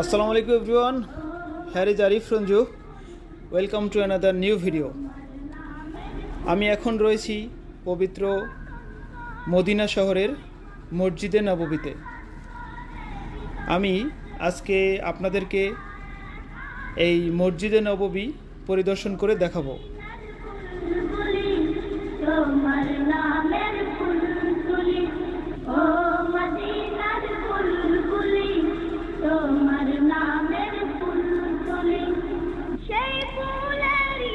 আসসালামু আলাইকুম everyone, here is Arif Ranju. Welcome to another new video আমি এখন রয়েছি পবিত্র মদিনা শহরের মসজিদে নববীতে। আমি আজকে আপনাদেরকে এই মসজিদে নববী পরিদর্শন করে দেখাবো। তোমার নামের ফুল ও মদিনার ফুল তোমার নামের ফুল সেই ফুলেরই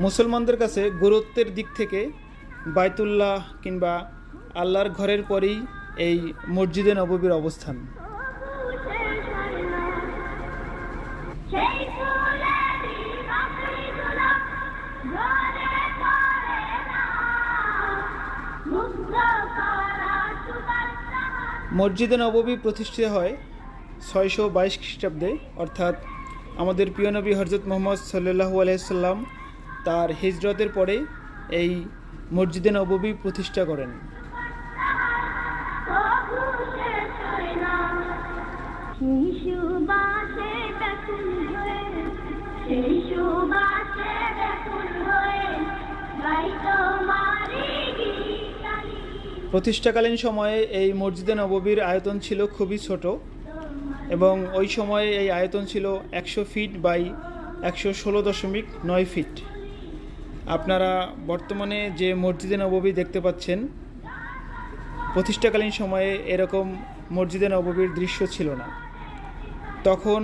মুসলমানদের কাছে গুরুত্বের দিক থেকে বাইতুল্লাহ কিংবা আল্লাহর ঘরের পরেই এই মসজিদে নববীর অবস্থান। সেই ফুলেরই মসজিদে নববী প্রতিষ্ঠিত হয় ছয়শো বাইশ খ্রিস্টাব্দে, অর্থাৎ আমাদের প্রিয় নবী হজরত মোহাম্মদ সাল্লাহু আলাইসাল্লাম তার হিজরতের পরে এই মসজিদে নববী প্রতিষ্ঠা করেন। সেই সুবাসে সেই সুবাসে প্রতিষ্ঠাকালীন সময়ে এই মসজিদে নববীর আয়তন ছিল খুবই ছোট এবং ওই সময়ে এই আয়তন ছিল একশো ফিট বাই একশো ষোলো দশমিক নয় ফিট। আপনারা বর্তমানে যে মসজিদে নববী দেখতে পাচ্ছেন, প্রতিষ্ঠাকালীন সময়ে এরকম মসজিদে নববীর দৃশ্য ছিল না। তখন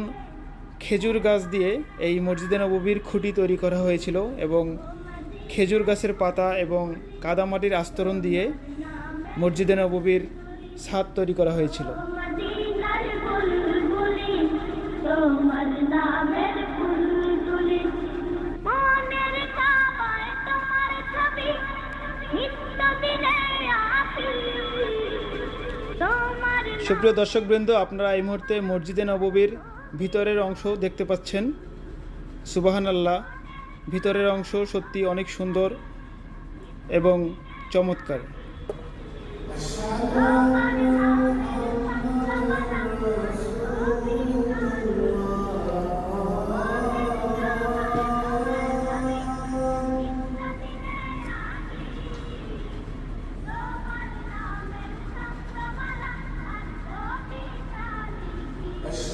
খেজুর গাছ দিয়ে এই মসজিদে নববীর খুঁটি তৈরি করা হয়েছিল এবং খেজুর গাছের পাতা এবং কাদামাটির আস্তরণ দিয়ে মসজিদে নববীর ছাদ তৈরি করা হয়েছিল। সুপ্রিয় দর্শকবৃন্দ, আপনারা এই মুহূর্তে মসজিদে নববীর ভিতরের অংশ দেখতে পাচ্ছেন। সুবাহান আল্লাহ ভিতরের অংশ সত্যি অনেক সুন্দর এবং চমৎকার।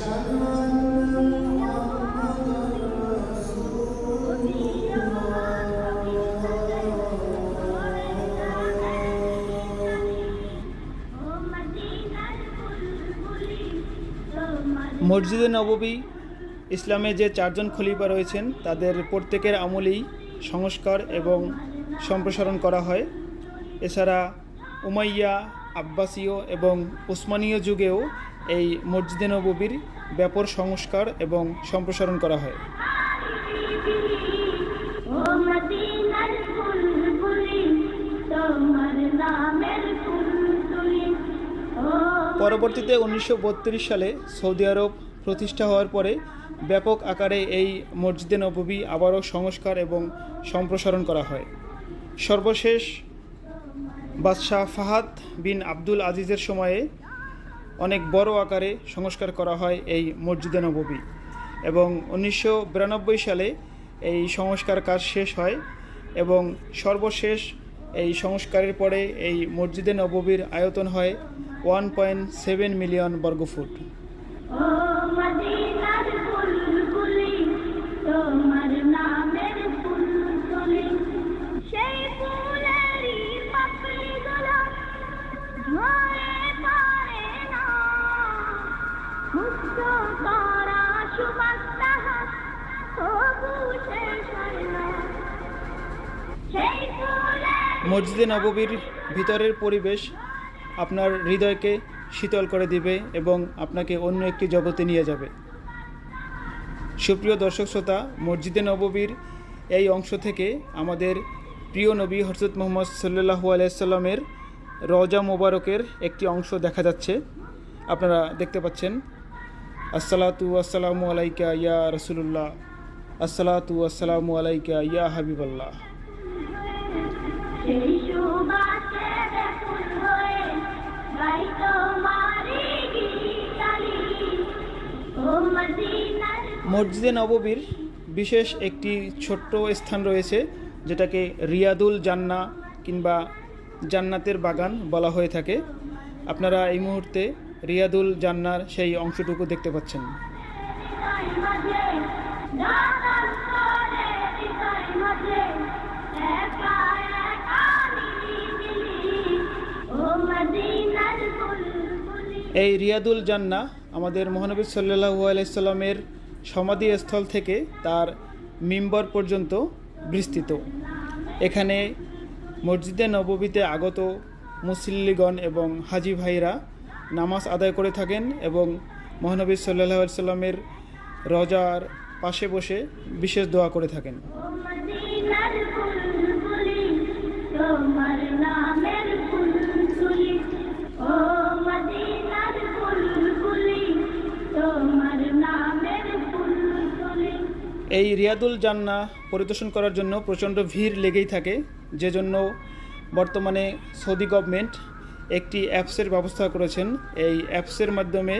ও মসজিদে নববী ইসলামে যে চারজন খলিফা রয়েছেন, তাদের প্রত্যেকের আমলেই সংস্কার এবং সম্প্রসারণ করা হয়। এছাড়া উমাইয়া, আব্বাসীয় এবং উসমানীয় যুগেও এই মসজিদে নববীর ব্যাপক সংস্কার এবং সম্প্রসারণ করা হয়। তোমার নামের পরবর্তীতে উনিশশো বত্রিশ সালে সৌদি আরব প্রতিষ্ঠা হওয়ার পরে ব্যাপক আকারে এই মসজিদে নববী আবারও সংস্কার এবং সম্প্রসারণ করা হয়। সর্বশেষ বাদশাহ ফাহাদ বিন আব্দুল আজিজের সময়ে অনেক বড় আকারে সংস্কার করা হয় এই মসজিদে নববী এবং উনিশশো বিরানব্বই সালে এই সংস্কার কাজ শেষ হয় এবং সর্বশেষ এই সংস্কারের পরে এই মসজিদে নববীর আয়তন হয় ওয়ান পয়েন্ট সেভেন মিলিয়ন বর্গফুট মসজিদে নববীর ভিতরের পরিবেশ আপনার হৃদয়কে শীতল করে দিবে এবং আপনাকে অন্য একটি জগতে নিয়ে যাবে। সুপ্রিয় দর্শক শ্রোতা, মসজিদে নববীর এই অংশ থেকে আমাদের প্রিয় নবী হরজত মোহাম্মদ সাল্লাহু আলাইসাল্লামের রজা মোবারকের একটি অংশ দেখা যাচ্ছে। আপনারা দেখতে পাচ্ছেন, আসসালাতু আসসালামু আলাইকা ইয়া রসুল্লাহ আসসালাতু আসসালামু আলাইকা ইয়া হাবিবাল্লাহ। মসজিদে নববীর বিশেষ একটি ছোট্ট স্থান রয়েছে, যেটাকে রিয়াদুল জান্না কিংবা জান্নাতের বাগান বলা হয়ে থাকে। আপনারা এই মুহূর্তে রিয়াদুল জান্নার সেই অংশটুকু দেখতে পাচ্ছেন। এই রিয়াদুল জান্না আমাদের মহানবী সাল্লাহু আলাইসাল্লামের সমাধিস্থল থেকে তার মিম্বর পর্যন্ত বিস্তৃত। এখানে মসজিদে নববীতে আগত মুসল্লিগণ এবং হাজি ভাইরা নামাজ আদায় করে থাকেন এবং মহানবী সাল্লাহ সাল্লামের রজার পাশে বসে বিশেষ দোয়া করে থাকেন। এই রিয়াদুল জান্না পরিদর্শন করার জন্য প্রচণ্ড ভিড় লেগেই থাকে যে জন্য বর্তমানে সৌদি গভর্নমেন্ট একটি অ্যাপসের ব্যবস্থা করেছেন। এই অ্যাপসের মাধ্যমে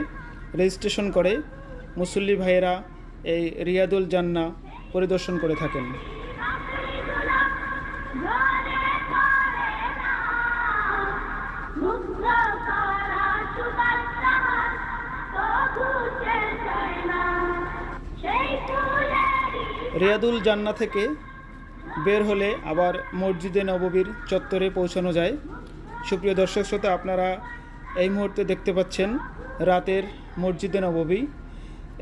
রেজিস্ট্রেশন করে মুসল্লি ভাইয়েরা এই রিয়াদুল জান্না পরিদর্শন করে থাকেন। রিয়াদুল জান্না থেকে বের হলে আবার মসজিদে নববীর চত্বরে পৌঁছানো যায়। সুপ্রিয় দর্শক শ্রোতা, আপনারা এই মুহূর্তে দেখতে পাচ্ছেন রাতের মসজিদে নববী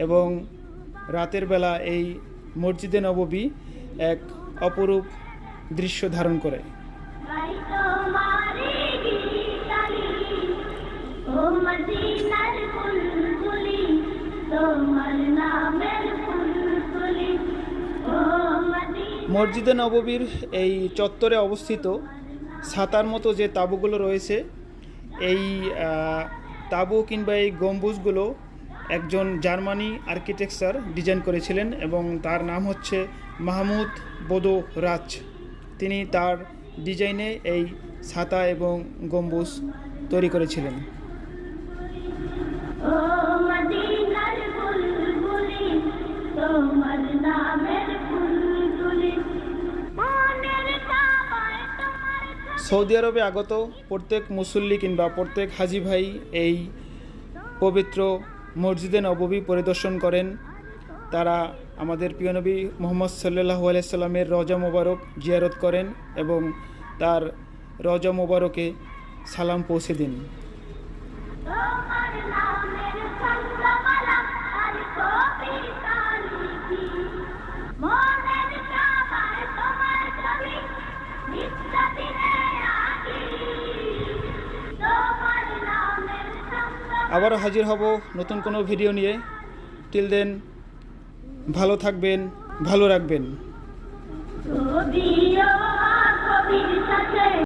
এবং রাতের বেলা এই মসজিদে নববী এক অপরূপ দৃশ্য ধারণ করে। তোমারি মসজিদে নববীর এই চত্বরে অবস্থিত ছাতার মতো যে তাঁবুগুলো রয়েছে, এই তাঁবু কিংবা এই গম্বুজগুলো একজন জার্মানি আর্কিটেকচার ডিজাইন করেছিলেন এবং তার নাম হচ্ছে মাহমুদ বোদো রাজ। তিনি তার ডিজাইনে এই ছাতা এবং গম্বুজ তৈরি করেছিলেন। সৌদি আরবে আগত প্রত্যেক মুসল্লি কিংবা প্রত্যেক হাজি ভাই এই পবিত্র মসজিদে নববী পরিদর্শন করেন। তারা আমাদের পিয়নবী মোহাম্মদ সাল্লাহ আলাইসাল্লামের রজা মোবারক জিয়ারত করেন এবং তার রজা মোবারকে সালাম পৌঁছে দিন। আবারও হাজির হব নতুন কোনো ভিডিও নিয়ে। টিল দেন ভালো থাকবেন ভালো রাখবেন।